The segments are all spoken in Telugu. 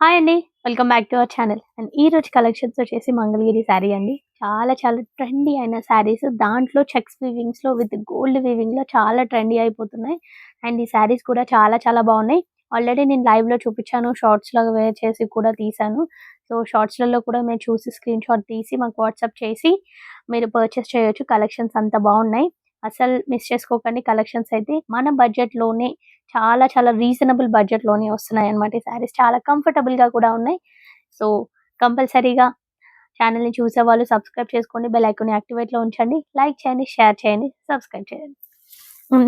హాయ్ అండి welcome back to our channel and ఈ రోజు కలెక్షన్స్ వచ్చేసి మంగళగిరి శారీ అండి. చాలా చాలా ట్రెండీ అయిన శారీస్ దాంట్లో చెక్స్ వీవింగ్స్లో విత్ గోల్డ్ వీవింగ్లో చాలా ట్రెండీ అయిపోతున్నాయి. అండ్ ఈ శారీస్ కూడా చాలా చాలా బాగున్నాయి. ఆల్రెడీ నేను లైవ్లో చూపించాను షార్ట్స్లో వేర్ చేసి కూడా తీశాను. సో షార్ట్స్లలో కూడా మేము చూసి స్క్రీన్ షాట్ తీసి మాకు వాట్సాప్ చేసి మీరు పర్చేస్ చేయొచ్చు. కలెక్షన్స్ అంతా బాగున్నాయి. అసలు మిస్ చేసుకోకండి కలెక్షన్స్ అయితే. మన బడ్జెట్లోనే చాలా చాలా రీజనబుల్ బడ్జెట్లోనే వస్తున్నాయి అన్నమాట ఈ శారీస్ చాలా కంఫర్టబుల్గా కూడా ఉన్నాయి. సో కంపల్సరీగా ఛానల్ని చూసే వాళ్ళు సబ్స్క్రైబ్ చేసుకోండి బెల్ ఐకాన్ యాక్టివేట్లో ఉంచండి లైక్ చేయండి షేర్ చేయండి సబ్స్క్రైబ్ చేయండి.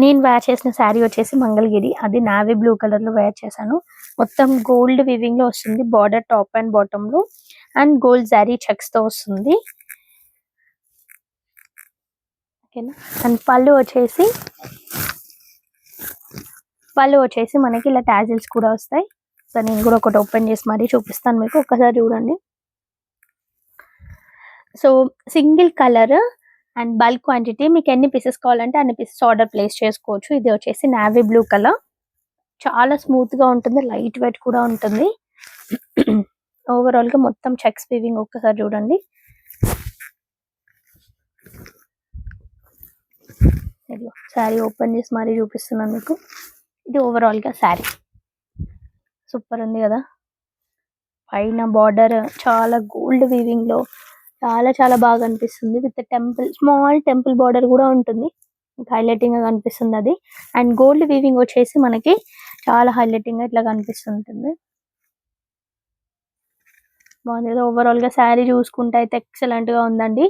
నేను వేర్ చేసిన శారీ వచ్చేసి మంగళగిరి. అది నావీ బ్లూ కలర్లో వేర్ చేశాను. మొత్తం గోల్డ్ వివింగ్లో వస్తుంది బార్డర్ టాప్ అండ్ బాటమ్లో. అండ్ గోల్డ్ జారీ చెక్స్తో వస్తుంది. ఓకేనా? అండ్ పళ్ళు వచ్చేసి పళ్ళు వచ్చేసి మనకి ఇలా ట్యాజిల్స్ కూడా వస్తాయి. సో నేను కూడా ఒకటి ఓపెన్ చేసి మరీ చూపిస్తాను మీకు. ఒక్కసారి చూడండి. So single colour and bulk quantity మీకు ఎన్ని పీసెస్ కావాలంటే అన్ని పీసెస్ ఆర్డర్ ప్లేస్ చేసుకోవచ్చు. ఇది వచ్చేసి నావీ బ్లూ కలర్. చాలా స్మూత్గా ఉంటుంది లైట్ వెయిట్ కూడా ఉంటుంది. ఓవరాల్గా మొత్తం చెక్స్ వీవింగ్ ఒక్కసారి చూడండి. శారీ ఓపెన్ చేసి మరీ చూపిస్తున్నాను మీకు. ఇది ఓవరాల్గా శారీ. సూపర్ ఉంది కదా. పైన బార్డర్ చాలా గోల్డ్ వీవింగ్లో చాలా చాలా బాగా అనిపిస్తుంది. With temple small temple border కూడా ఉంటుంది. హైలైటింగ్గా కనిపిస్తుంది అది. అండ్ గోల్డ్ వీవింగ్ వచ్చేసి మనకి చాలా హైలైటింగ్గా ఇట్లా కనిపిస్తుంటుంది. బాగుంది కదా. ఓవరాల్గా శారీ చూసుకుంటే అయితే ఎక్సలెంట్గా ఉందండి.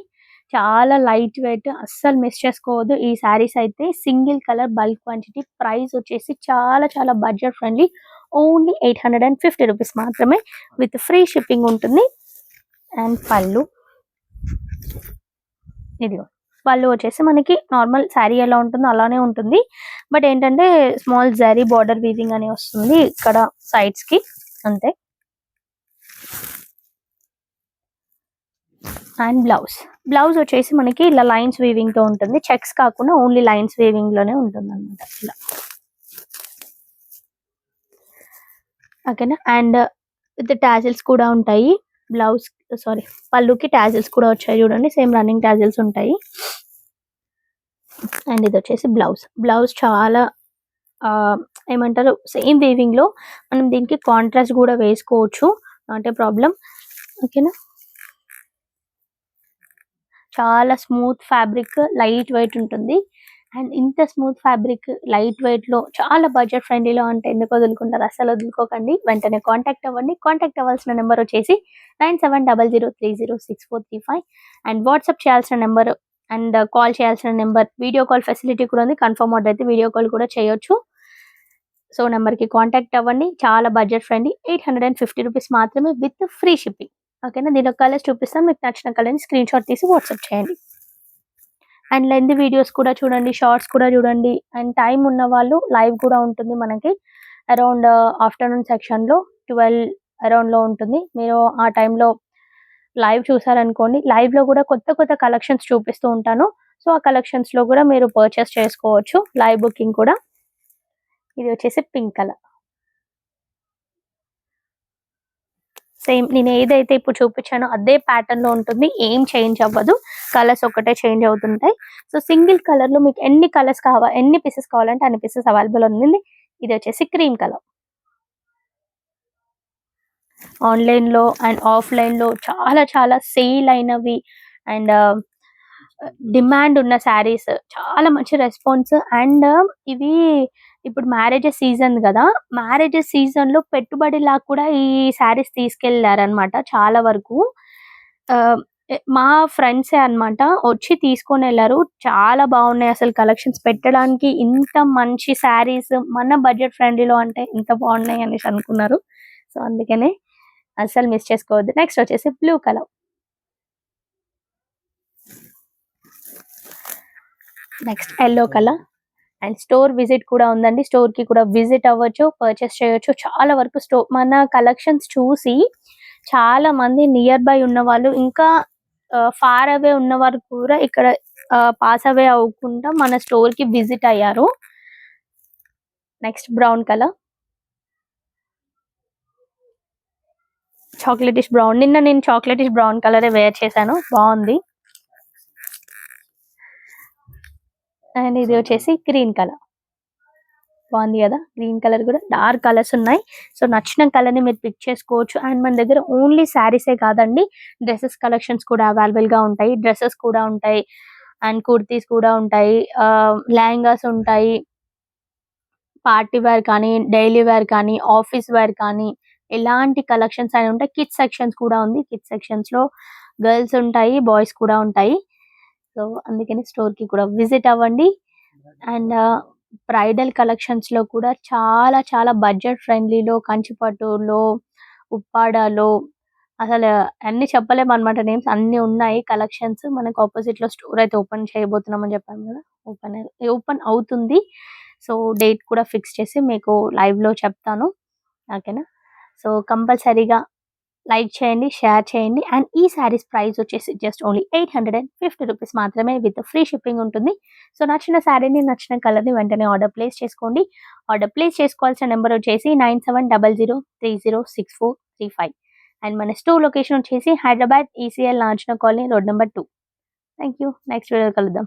చాలా లైట్ వెయిట్ అస్సలు మిస్ చేసుకోవద్దు. ఈ శారీస్ అయితే single colour bulk quantity price వచ్చేసి చాలా చాలా budget friendly. Only eight hundred and fifty rupees మాత్రమే విత్ ఫ్రీ షిప్పింగ్ ఉంటుంది. అండ్ పళ్ళు. ఇది పళ్ళు వచ్చేసి మనకి నార్మల్ శారీ ఎలా ఉంటుందో అలానే ఉంటుంది. బట్ ఏంటంటే స్మాల్ జారీ బార్డర్ వీవింగ్ అని వస్తుంది ఇక్కడ సైడ్స్కి అంతే. అండ్ బ్లౌజ్ బ్లౌజ్ వచ్చేసి మనకి ఇలా లైన్స్ వీవింగ్తో ఉంటుంది. చెక్స్ కాకుండా ఓన్లీ లైన్స్ వీవింగ్లోనే ఉంటుంది అనమాట ఇలా. ఓకేనా? అండ్ విత్ ట్యాజిల్స్ కూడా ఉంటాయి. బ్లౌజ్ సారీ పళ్ళుకి ట్యాజిల్స్ కూడా వచ్చాయి చూడండి. సేమ్ రన్నింగ్ ట్యాజిల్స్ ఉంటాయి. అండ్ ఇది వచ్చేసి బ్లౌజ్ బ్లౌజ్ చాలా uh, ఏమంటారు? సేమ్ వీవింగ్లో మనం దీనికి కాంట్రాస్ట్ కూడా వేసుకోవచ్చు. నాట్ ఏ ప్రాబ్లం ఓకేనా? చాలా స్మూత్ ఫ్యాబ్రిక్ లైట్ వెయిట్ ఉంటుంది. అండ్ ఇంత స్మూత్ ఫ్యాబ్రిక్ లైట్ వెయిట్లో చాలా బడ్జెట్ ఫ్రెండ్లీలో అంటే ఎందుకు వదులుకుంటారు? అసలు వదులుకోకండి. వెంటనే కాంటాక్ట్ అవ్వండి. కాంటాక్ట్ అవ్వాల్సిన నెంబర్ వచ్చేసి nine seven double zero three zero six four three five and WhatsApp చేయాల్సిన నెంబర్ అండ్ కాల్ చేయాల్సిన నెంబర్ వీడియో కాల్ ఫెసిలిటీ కూడా ఉంది. కన్ఫర్మ్ ఆర్డర్ అయితే వీడియో కాల్ కూడా చేయొచ్చు. సో నెంబర్కి కాంటాక్ట్ అవ్వండి. చాలా budget friendly eight hundred and fifty rupees మాత్రమే విత్ ఫ్రీ షిప్పింగ్ ఓకేనా? దీని కలర్స్ చూపిస్తాం. మీకు నచ్చిన కలర్ని స్క్రీన్ షాట్ తీసి వాట్సాప్ చేయండి. అండ్ లెంత్ వీడియోస్ కూడా చూడండి. షార్ట్స్ కూడా చూడండి. అండ్ టైం ఉన్న వాళ్ళు లైవ్ కూడా ఉంటుంది మనకి. అరౌండ్ ఆఫ్టర్నూన్ సెక్షన్లో ట్వెల్వ్ అరౌండ్లో ఉంటుంది. మీరు ఆ టైంలో లైవ్ చూసారనుకోండి. లైవ్లో కూడా కొత్త కొత్త కలెక్షన్స్ చూపిస్తూ ఉంటాను. సో ఆ కలెక్షన్స్లో కూడా మీరు పర్చేస్ చేసుకోవచ్చు. లైవ్ బుకింగ్ కూడా. ఇది వచ్చేసి పింక్ కలర్ సేమ్ నేను ఏదైతే ఇప్పుడు చూపించానో అదే ప్యాటర్న్లో ఉంటుంది. ఏం చేంజ్ అవ్వదు. కలర్స్ ఒకటే చేంజ్ అవుతుంటాయి. సో సింగిల్ కలర్లో మీకు ఎన్ని కలర్స్ కావా ఎన్ని పీసెస్ కావాలంటే అన్ని పీసెస్ అవైలబుల్ ఉంది. ఇది వచ్చేసి క్రీమ్ కలర్ ఆన్లైన్లో అండ్ ఆఫ్లైన్లో చాలా చాలా సేల్ అయినవి అండ్ డిమాండ్ uh, ఉన్న శారీస్ చాలా మంచి రెస్పాన్స్ అండ్ uh, ఇవి ఇప్పుడు మ్యారేజెస్ సీజన్ కదా మ్యారేజెస్ సీజన్లో పెట్టుబడి లాగా కూడా ఈ శారీస్ తీసుకెళ్ళారనమాట చాలా వరకు. మా ఫ్రెండ్స్ అన్నమాట వచ్చి తీసుకొని వెళ్ళారు. చాలా బాగున్నాయి అసలు కలెక్షన్స్ పెట్టడానికి ఇంత మంచి శారీస్ మన బడ్జెట్ ఫ్రెండ్లీలో అంటే ఇంత బాగున్నాయి అనేసి అనుకున్నారు. సో అందుకనే అసలు మిస్ చేసుకోవద్దు. నెక్స్ట్ వచ్చేసి blue colour next yellow colour and store visit కూడా ఉందండి. స్టోర్కి కూడా విజిట్ అవ్వచ్చు పర్చేస్ చేయొచ్చు. చాలా వరకు స్టోర్ మన కలెక్షన్స్ చూసి చాలా మంది నియర్ బై ఉన్న వాళ్ళు ఇంకా ఫార్ అవే ఉన్న వారు కూడా ఇక్కడ పాస్ అవే అవ్వకుండా మన స్టోర్కి విజిట్ అయ్యారు. Next brown colour. Chocolatish brown. నిన్న నేను చాక్లెటిష్ బ్రౌన్ కలర్ వేర్ చేశాను. బాగుంది. అండ్ ఇది వచ్చేసి గ్రీన్ కలర్. బాగుంది కదా? గ్రీన్ కలర్ కూడా. డార్క్ కలర్స్ ఉన్నాయి. సో నచ్చిన కలర్ని మీరు పిక్ చేసుకోవచ్చు. అండ్ మన దగ్గర ఓన్లీ శారీసే కాదండి. డ్రెస్సెస్ కలెక్షన్స్ కూడా అవైలబుల్గా ఉంటాయి. డ్రెస్సెస్ కూడా ఉంటాయి. అండ్ కుర్తీస్ కూడా ఉంటాయి. లెహంగాస్ ఉంటాయి. పార్టీ వేర్ కానీ డైలీ వేర్ కానీ ఆఫీస్ వేర్ కానీ ఎలాంటి కలెక్షన్స్ అని ఉంటాయి. కిడ్స్ సెక్షన్స్ కూడా ఉంది. కిడ్స్ సెక్షన్స్లో గర్ల్స్ ఉంటాయి. బాయ్స్ కూడా ఉంటాయి. సో అందుకని స్టోర్కి కూడా విజిట్ అవ్వండి. అండ్ బ్రైడల్ కలెక్షన్స్లో కూడా చాలా చాలా బడ్జెట్ ఫ్రెండ్లీలో కంచిపట్టులో ఉప్పాడలో అసలు అన్ని చెప్పలేము అనమాట నేమ్స్ అన్ని ఉన్నాయి. కలెక్షన్స్ మనకు ఆపోజిట్లో స్టోర్ అయితే ఓపెన్ చేయబోతున్నాం అని చెప్పాము కదా. ఓపెన్ ఓపెన్ అవుతుంది. సో డేట్ కూడా ఫిక్స్ చేసి మీకు లైవ్లో చెప్తాను. ఓకేనా? సో కంపల్సరీగా లైక్ చేయండి షేర్ చేయండి. అండ్ ఈ శారీస్ ప్రైస్ వచ్చేసి just only eight hundred and fifty rupees మాత్రమే విత్ ఫ్రీ షిప్పింగ్ ఉంటుంది. సో నచ్చిన శారీని నచ్చిన కలర్ని వెంటనే ఆర్డర్ ప్లేస్ చేసుకోండి. ఆర్డర్ ప్లేస్ చేసుకోవాల్సిన నెంబర్ వచ్చేసి nine seven double zero three zero six four three five and మన స్టోర్ లొకేషన్ వచ్చేసి Hyderabad ECIL నాచిన colony road number two thank you next video కలుద్దాం.